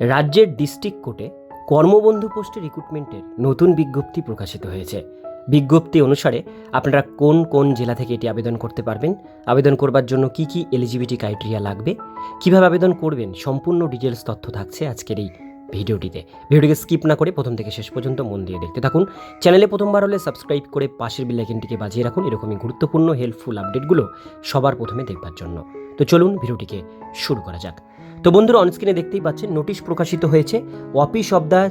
রাজ্যের ডিস্ট্রিক্ট কোর্টে কর্মবন্ধু পোস্টে রিক্রুটমেন্টের নতুন বিজ্ঞপ্তি প্রকাশিত হয়েছে। বিজ্ঞপ্তি অনুসারে আপনারা কোন কোন জেলা থেকে এটি আবেদন করতে পারবেন, আবেদন করবার জন্য কি কি এলিজিবিলিটি ক্রাইটেরিয়া লাগবে, কীভাবে আবেদন করবেন, সম্পূর্ণ ডিটেলস তথ্য থাকছে আজকের এই ভিডিওটিতে। ভিডিওটিকে স্কিপ না করে প্রথম থেকে শেষ পর্যন্ত মন দিয়ে দেখতে থাকুন। চ্যানেলে প্রথমবার হলে সাবস্ক্রাইব করে পাশের বেলাইকেনটিকে বাজিয়ে রাখুন। এরকমই গুরুত্বপূর্ণ হেল্পফুল আপডেটগুলো সবার প্রথমে দেখবার জন্য। তো চলুন ভিডিওটিকে শুরু করা যাক। তো বন্ধুরা অনস্ক্রিনে দেখতেই পাচ্ছেন নোটিশ প্রকাশিত হয়েছে office of the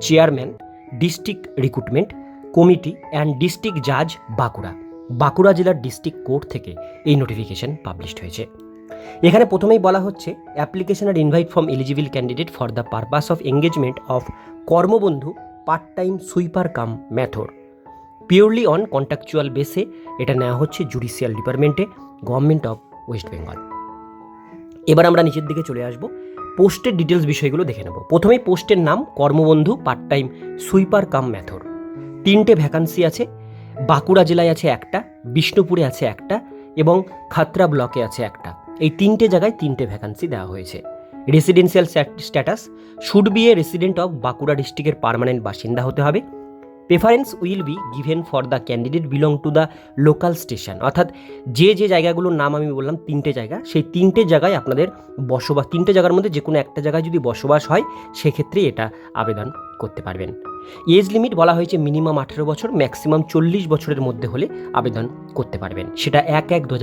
chairman district recruitment committee and district জাজ বাঁকুড়া। বাঁকুড়া জেলার ডিস্ট্রিক্ট কোর্ট থেকে এই নোটিফিকেশন পাবলিশড হয়েছে। এখানে প্রথমেই বলা হচ্ছে application are invite from eligible candidate for the purpose of engagement of Karmabandhu part time sweeper cum mathor purely on contractual বেসে এটা নেওয়া হচ্ছে জুডিশিয়াল ডিপার্টমেন্টে গভর্নমেন্ট অফ ওয়েস্ট বেঙ্গল এবার আমরা নিচের দিকে চলে আসব। পোস্টের ডিটেলস বিষয়গুলো দেখে নেব। প্রথমেই পোস্টের নাম Karmabandhu part time sweeper cum mathor তিনটে ভ্যাকান্সি আছে, বাঁকুড়া জেলায় আছে একটা, বিষ্ণুপুরে আছে একটা এবং খাতরা ব্লকে আছে একটা। এই তিনটে জায়গায় তিনটে ভ্যাকান্সি দেওয়া হয়েছে। Residential status, should be a resident of Bankura ডিস্ট্রিক্টের পার্মানেন্ট বাসিন্দা হতে হবে। Preference will be given for the candidate belong to the local station অর্থাৎ যে যে জায়গাগুলোর নাম আমি বললাম, তিনটে জায়গা, সেই তিনটে জায়গায় আপনাদের বসবাস, তিনটে জায়গার মধ্যে যে কোনো একটা জায়গায় যদি বসবাস হয়, সেক্ষেত্রে এটা আবেদন করতে পারবেন। এজ লিমিট বলা হয়েছে মিনিমাম আঠেরো বছর ম্যাক্সিমাম চল্লিশ বছরের মধ্যে হলে আবেদন করতে পারবেন। সেটা এক এক দু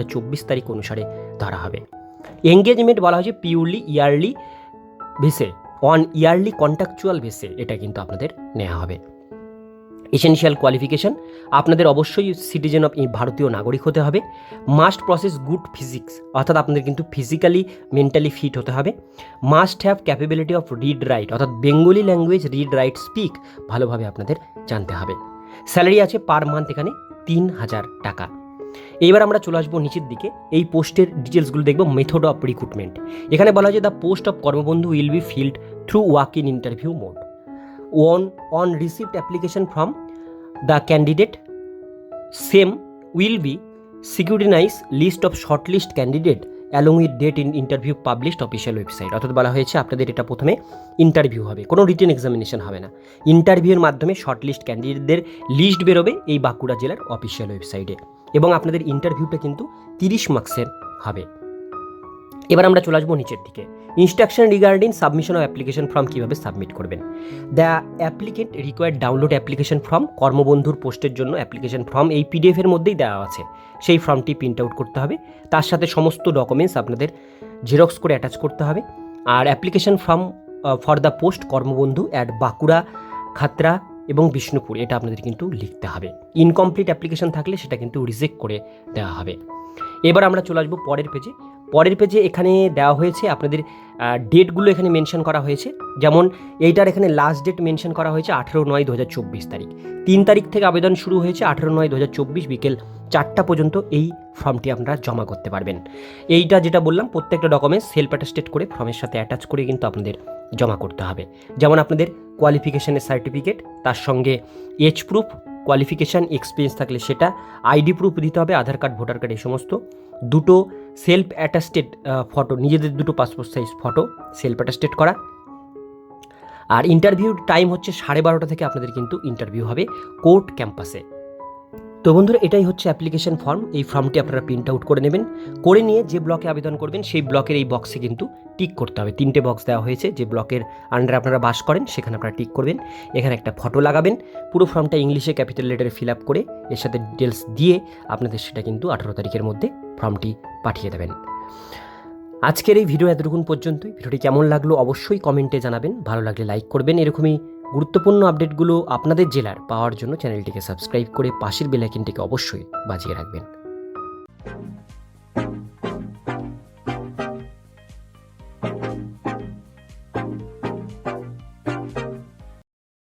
তারিখ অনুসারে ধরা হবে। এঙ্গেজমেন্ট বলা হয়েছে পিওরলি ইয়ারলি বেসে অন ইয়ারলি কন্ট্রাকচুয়াল বেসে এটা কিন্তু আপনাদের নেওয়া হবে। এসেনশিয়াল কোয়ালিফিকেশন আপনাদের অবশ্যই সিটিজেন অফ ভারতীয় নাগরিক হতে হবে। মাস্ট প্রসেস গুড ফিজিক্স অর্থাৎ আপনাদের কিন্তু ফিজিক্যালি মেন্টালি ফিট হতে হবে। Must have capability of read write অর্থাৎ Bengali language read write speak ভালোভাবে আপনাদের জানতে হবে। স্যালারি আছে পার মান্থ এখানে তিন হাজার টাকা। এইবার আমরা চলে আসব নিচের দিকে। এই পোস্টের ডিটেলসগুলো দেখব মেথড অফ রিক্রুটমেন্ট এখানে বলা হয় যে the post of Karmabandhu will be filled through walk in interview mode on on received application from the candidate. Same will be scrutinized list of shortlist candidate along with date in interview published official website. অর্থাৎ বলা হয়েছে আপনাদের এটা প্রথমে interview হবে। কোনো written examination হবে না। ইন্টারভিউর মাধ্যমে শর্টলিস্ট ক্যান্ডিডেটদের লিস্ট বেরোবে এই বাঁকুড়া জেলার অফিসিয়াল ওয়েবসাইটে এবং আপনাদের ইন্টারভিউটা কিন্তু তিরিশ মার্কসের হবে। এবার আমরা চলে আসব নিচের দিকে। Instruction regarding submission of application form কীভাবে সাবমিট করবেন? The applicant required download application form কর্মবন্ধুর পোস্টের জন্য অ্যাপ্লিকেশন ফর্ম এই পিডিএফের মধ্যেই দেওয়া আছে। সেই ফর্মটি প্রিন্ট আউট করতে হবে। তার সাথে সমস্ত ডকুমেন্টস আপনাদের জেরক্স করে অ্যাটাচ করতে হবে। আর application form for the post Karmabandhu at Bankura Khatra এবং বিষ্ণুপুর, এটা আপনাদের কিন্তু লিখতে হবে। ইনকমপ্লিট অ্যাপ্লিকেশন থাকলে সেটা কিন্তু রিজেক্ট করে দেওয়া হবে। এবার আমরা চলে আসব পরের পেজে পরের পেজে এখানে দেওয়া হয়েছে আপনাদের ডেটগুলো এখানে মেনশন করা হয়েছে। যেমন এইটার এখানে লাস্ট ডেট মেনশন করা হয়েছে আঠেরো নয় দু তারিখ। তিন তারিখ থেকে আবেদন শুরু হয়েছে আঠেরো নয় দু বিকেল চারটা পর্যন্ত এই ফর্মটি আপনারা জমা করতে পারবেন। এইটা যেটা বললাম, প্রত্যেকটা ডকুমেন্টস সেলফ অ্যাটাস্টেড করে ফর্মের সাথে অ্যাটাচ করে কিন্তু আপনাদের জমা করতে হবে। যেমন আপনাদের কোয়ালিফিকেশনের সার্টিফিকেট তার সঙ্গে এজ প্রুফ কোয়ালিফিকেশান এক্সপিরিয়েন্স থাকলে সেটা আইডি প্রুফ দিতে হবে, আধার কার্ড ভোটার কার্ড এই সমস্ত। দুটো সেলফ অ্যাটাস্টেড ফটো নিজেদের দুটো passport size photo self attested করা। আর ইন্টারভিউর টাইম হচ্ছে সাড়ে বারোটা থেকে আপনাদের কিন্তু ইন্টারভিউ হবে কোর্ট ক্যাম্পাসে তো বন্ধুরা, এটাই হচ্ছে অ্যাপ্লিকেশন ফর্ম এই ফর্মটি আপনারা প্রিন্ট আউট করে নেবেন। করে নিয়ে যে ব্লকে আবেদন করবেন, সেই ব্লকের এই বক্সে কিন্তু টিক করতে হবে। তিনটে বক্স দেওয়া হয়েছে, যে ব্লকের আন্ডারে আপনারা বাস করেন, সেখানে আপনারা টিক করবেন। এখানে একটা ফটো লাগাবেন। পুরো ফর্মটা ইংলিশে ক্যাপিটাল লেটারে ফিল আপ করে, এর সাথে ডিটেলস দিয়ে আপনাদের সেটা কিন্তু আঠারো তারিখের মধ্যে ফর্মটি পাঠিয়ে দেবেন। আজকের এই ভিডিও এতটুকুন পর্যন্তই। ভিডিওটি কেমন লাগল অবশ্যই কমেন্টে জানাবেন। ভালো লাগলে লাইক করবেন। এরকমই গুরুত্বপূর্ণ আপডেটগুলো আপনাদের জেলার পাওয়ার জন্য চ্যানেলটিকে সাবস্ক্রাইব করে পাশের বেলাইকিনটিকে অবশ্যই বাজিয়ে রাখবেন।